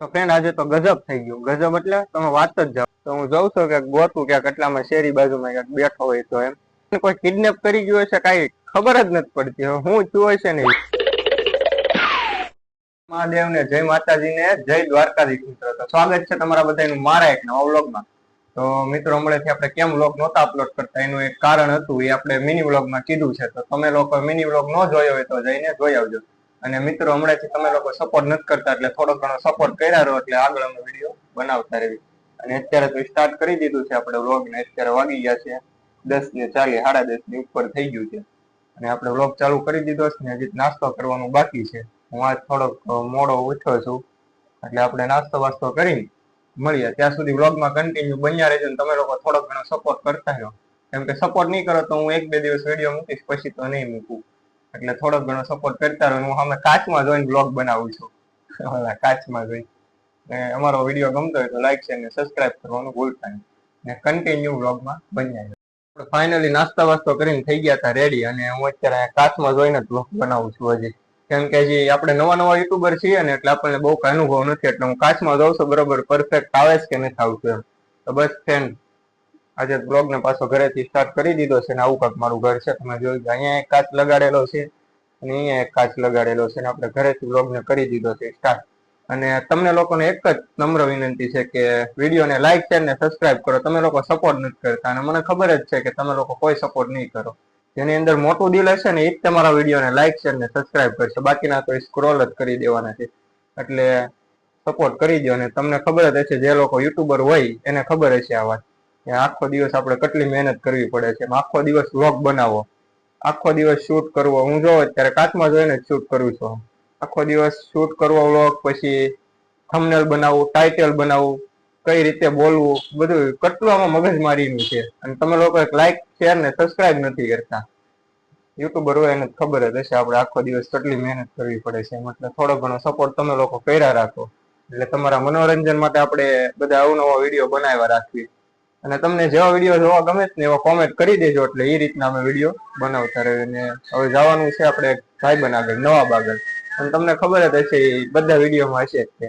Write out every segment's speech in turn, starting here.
તો ફ્રેન્ડ આજે તો ગજબ થઈ ગયું. ગજબ એટલે તમે વાત જ જાઓ. તો હું જોઉં છું કે ગોતું, ક્યાંક એટલામાં શેરી બાજુમાં ક્યાંક બેઠો હોય તો એમ. કોઈ કિડનેપ કરી ગયું હશે કઈ ખબર જ નથી પડતી. હું છું હશે નહીં ઈ. મહાદેવ ને જય માતાજી ને જય દ્વારકાધીશ મિત્રો. તો સ્વાગત છે તમારા બધાનું મારા એક નવા વ્લોગમાં. તો મિત્રો, હમણાંથી આપણે કેમ વ્લોગ નહોતા અપલોડ કરતા? એનું એક કારણ હતું, એ આપણે મિની વ્લોગમાં કીધું છે. તો તમે લોકો મિની વ્લોગ ન જોયો હોય તો જઈને જોઈ આવજો. અને મિત્રો, હમણાંથી તમે લોકો સપોર્ટ નથી કરતા એટલે થોડો ઘણો સપોર્ટ કર્યા રહો એટલે આગળ અમે વીડિયો બનાવતા રહેવી અને અત્યારે તો સ્ટાર્ટ કરી દીધું છે આપણે વ્લોગ ને, અત્યારે વાગી ગયા છે દસ ને ચાલી સાડા દસની ઉપર થઈ ગયું છે. અને આપણે વ્લોગ ચાલુ કરી દીધો છે ને હજી નાસ્તો કરવાનું બાકી છે. હું આજ થોડોક મોડો ઉઠ્યો છું, એટલે આપણે નાસ્તો વાસ્તો કરીને મળીએ. ત્યાં સુધી વ્લોગમાં કન્ટિન્યુ બન્યા રહેજો ને તમે લોકો થોડોક ઘણો સપોર્ટ કરતા રહ્યો કેમ કે સપોર્ટ નહીં કરો તો હું એક બે દિવસ વીડિયો મૂકીશ, પછી તો નહીં મૂકું. એટલે થોડોક ઘણો સપોર્ટ કરતા રહ્યો હું અમે કાચમાં જોઈને બ્લોગ બનાવું છું. ઓલા કાચમાં જોઈ ને અમારો વીડિયો ગમતો હોય તો લાઈક છે ને સબસ્ક્રાઇબ કરવાનું ભૂલતા નહીં. ને કન્ટિન્યુ બ્લોગમાં બન્યા આપણે ફાઇનલી નાસ્તા વાસ્તો કરીને થઈ ગયા હતા રેડી અને હું અત્યારે કાચમાં જોઈને જ બ્લોગ બનાવું છું હજી. કેમ કે હજી આપણે નવા નવા યુટ્યુબર છીએ ને એટલે આપણને બહુ અનુભવ નથી. એટલે હું કાચમાં જોઉં છું બરોબર. પરફેક્ટ આવે છે કે નથી આવતું એમ. તો બસ ફ્રેન્ડ આજે બ્લોગ ને પાછો ઘરેથી સ્ટાર્ટ કરી દીધો છે ને આવું કાંક મારું ઘર છે. તમે જોઈ. અહીંયા એક કાચ લગાડેલો છે અને અહીંયા એક કાચ લગાડેલો છે ને આપણે ઘરેથી બ્લોગ ને કરી દીધો છે સ્ટાર્ટ અને તમને લોકોને એક જ નમ્ર વિનંતી છે કે વિડીયોને લાઈક શેર ને સબસ્ક્રાઇબ કરો. તમે લોકો સપોર્ટ નથી કરતા અને મને ખબર જ છે કે તમે લોકો કોઈ સપોર્ટ નહીં કરો. જેની અંદર મોટું દિલ હશે ને એ જ તમારા વિડીયોને લાઈક શેર ને સબસ્ક્રાઇબ કરશે. બાકીના તો સ્ક્રોલ જ કરી દેવાના છે. એટલે સપોર્ટ કરી દો અને તમને ખબર જ હશે જે લોકો યુટ્યુબર હોય એને ખબર હશે આ વાત. આખો દિવસ આપણે કેટલી મહેનત કરવી પડે છે? આખો દિવસ વ્લોગ બનાવો. આખો દિવસ શૂટ કરવો. હું જો અત્યારે કાચમાં જોઈને શૂટ કરું છું આખો દિવસ શૂટ કરવો વ્લોગ પછી થમનેલ બનાવવું ટાઇટલ બનાવવું કઈ રીતે બોલવું, બધું કેટલું આમાં મગજમારીનું છે. અને તમે લોકો એક લાઈક શેર ને સબસ્ક્રાઇબ નથી કરતા. યુટ્યુબર હોય એને ખબર જ હશે આપણે આખો દિવસ કેટલી મહેનત કરવી પડે છે. મતલબ થોડો ઘણો સપોર્ટ તમે લોકો કર્યા રાખો. એટલે તમારા મનોરંજન માટે આપણે બધા અવનવા વીડિયો બનાવ્યા રાખવી. અને તમને જેવા વીડિયો જોવા ગમે ને એવા કોમેન્ટ કરી દેજો એટલે એ રીતના અમે વીડિયો બનાવતા રહીએ અને હવે જવાનું છે આપણે ભાઈ આગળ નવા બાગળ અને તમને ખબર જ હશે એ બધા વિડીયોમાં હશે જ તે.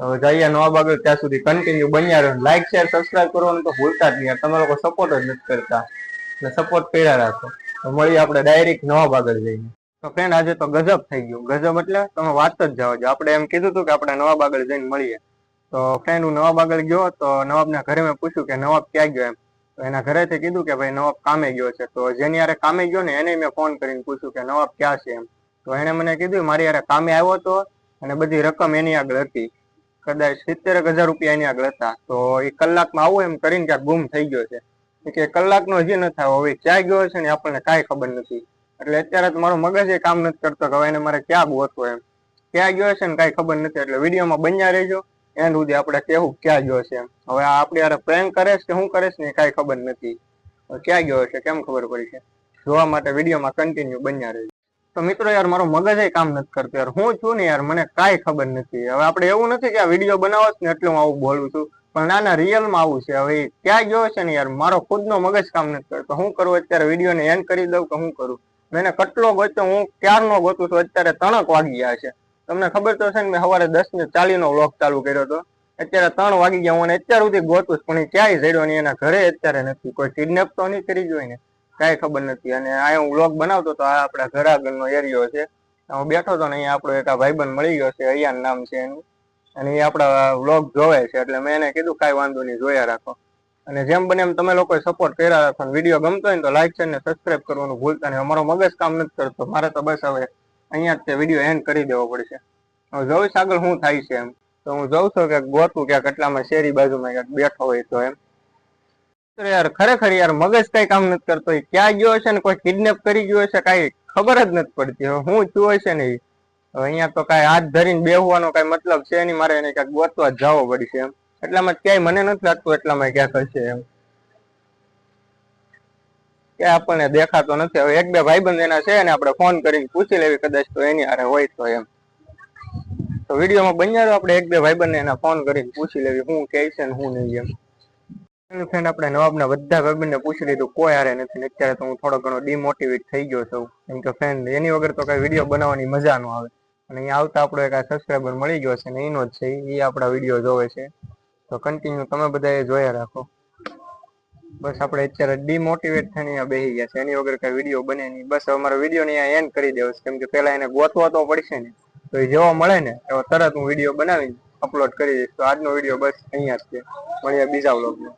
હવે જઈએ નવા આગળ ત્યાં સુધી કન્ટિન્યુ બન્યા રહો. લાઈક શેર સબસ્ક્રાઇબ કરવાનું તો ભૂલતા જ નહીં. તમે લોકો સપોર્ટ જ નથી કરતા. એટલે સપોર્ટ કર્યા રાખો. તો મળીએ આપણે ડાયરેક્ટ નવા બાગળ જઈને. તો ફ્રેન્ડ આજે તો ગજબ થઈ ગયું. ગજબ એટલે તમે વાત જ જાઓ છો આપણે એમ કીધું હતું કે આપણે નવા બાગળ જઈને મળીએ. તો ફ્રેન્ડ હું નવાબ આગળ ગયો તો નવાબના ઘરે મેં પૂછ્યું કે નવાબ ક્યાં ગયો એમ? તો એના ઘરેથી કીધું કે ભાઈ નવાબ કામે ગયો છે. તો જેની યારે કામે ગયો ને એને મેં ફોન કરીને પૂછ્યું કે નવાબ ક્યાં છે એમ? તો એણે મને કીધું, મારી યારે કામે આવ્યો હતો અને બધી રકમ એની આગળ હતી. કદાચ સિત્તેર હજાર રૂપિયા એની આગળ હતા. તો એ કલાકમાં આવું એમ કરીને ક્યાંક ગુમ થઈ ગયો છે. કે, કલાકનો હજી નથી આવ્યો હવે ક્યાં ગયો છે ને આપણને કાંઈ ખબર નથી. એટલે અત્યારે તો મારું મગજ એ કામ નથી કરતો કે હવે એને મારે ક્યાં ગોતવો એમ? ક્યાં ગયો છે ને કાંઈ ખબર નથી. એટલે વિડીયોમાં બન્યા રહેજો. એન્ડ સુધી આપણે કેવું, ક્યાં ગયો છે હવે આપણી પ્રેમ પ્રેન્ક કરે છે કે શું કરે છે ને કાંઈ ખબર નથી. ક્યાં ગયો છે કેમ ખબર પડી છે? જોવા માટે વિડીયોમાં કન્ટિન્યુ બન્યા રહે તો મિત્રો યાર, મારો મગજ કામ નથી કરતો યાર. હું છું ને યાર, મને કાંઈ ખબર નથી. હવે આપણે એવું નથી કે આ વીડિયો બનાવો ને એટલે હું આવું બોલું છું. પણ ના ના રિયલમાં આવું છે. હવે ક્યાં ગયો છે ને યાર, મારો ખુદનો મગજ કામ નથી કરતો. હું કરું અત્યારે વિડીયોને એન્ડ કરી દઉં કે હું કરું? મેં કેટલો ગોત્યો હું ક્યારનો ગોતું છું? અત્યારે ત્રણક વાગી ગયા છે. તમને ખબર તો છે ને, મેં સવારે દસ ને ચાલી નો વ્લોગ ચાલુ કર્યો હતો. અત્યારે ત્રણ વાગી ગયા, હું અત્યાર સુધી ગોતું પણ એ ક્યાંય જડ્યો નહીં, એના ઘરે અત્યારે નથી. કોઈ કિડનેપ તો નહીં કરી જોઈ ને, કાંઈ ખબર નથી. અને આ હું વ્લોગ બનાવતો તો આ આપણા ઘર આગળનો એરિયો છે. હું બેઠો હતો ને, અહીંયા આપણો એક આ ભાઈબંધ મળી ગયો છે અયાન નામ છે એનું. અને એ આપણા વ્લોગ જોવે છે, એટલે મેં એને કીધું, કાંઈ વાંધો નહીં, જોયા રાખો. અને જેમ બને એમ તમે લોકોએ સપોર્ટ કર્યા રાખો. વીડિયો ગમતો હોય ને, તો લાઈક છે ને સબસ્ક્રાઇબ કરવાનું ભૂલતા નહીં. અમારો મગજ કામ નથી કરતો. મારે તો બસ હવે અહીંયા તે વીડિયો એન્ડ કરી દેવો પડશે. જોઈશ આગળ શું થાય છે એમ. તો હું જોઉં છું કે ગોતું ક્યાંક એટલામાં શેરી બાજુમાં ક્યાંક બેઠો હોય તો એમ. યાર, ખરેખર યાર, મગજ કઈ કામ નથી કરતો. ક્યાં ગયો છે ને કોઈ કિડનેપ કરી ગયો છે કઈ ખબર જ નથી પડતી. હું થયું હશે ને ઈ. અહીંયા તો કઈ હાથ ધરીને બેહવાનો કઈ મતલબ છે નહીં. મારે એને ક્યાંક ગોતવા જ જવો પડશે એમ. એટલામાં ક્યાંય મને નથી લાગતું એટલામાં ક્યાંક હશે એમ. કે આપણને દેખાતો નથી. હવે એક બે ભાઈબંધ એના છે ને આપણે ફોન કરીને પૂછી લેવી, કદાચ તો એની હારે હોય તો એમ. તો વિડીયોમાં બન્યા આપણે એક બે ભાઈબંધને એના ફોન કરીને પૂછી લેવી, હું કહે છે ને હું નહીં એમ. ફ્રેન્ડ આપણે નવાબના બધા ભાઈબંધને પૂછી લીધું, કોઈ હારે નથી. અત્યારે તો હું થોડો ઘણો ડિમોટિવેટ થઈ ગયો છું. કેમ કે ફ્રેન્ડ એની વગર તો કઈ વીડિયો બનાવવાની મજા ન આવે. અને અહીંયા આવતા આપણો એક આ સબસ્ક્રાઈબર મળી ગયો છે ને, એનો જ છે. એ આપણા વીડિયો જોવે છે. તો કન્ટિન્યુ તમે બધા એ જોયા રાખો. બસ આપણે અત્યારે ડીમોટિવેટ થઈને બેસી ગયા છે. એની વગર કઈ વીડિયો બને નહીં. બસ અમારો વીડિયો ને એન્ડ કરી દેવો છે. કેમ કે પેલા એને ગોતવા તો પડશે ને. તો એ જેવો મળે ને એવો તરત હું વીડિયો બનાવીને અપલોડ કરી દઈશ. તો આજનો વીડિયો બસ અહીંયા જ છે. મળીએ બીજા વ્લોગમાં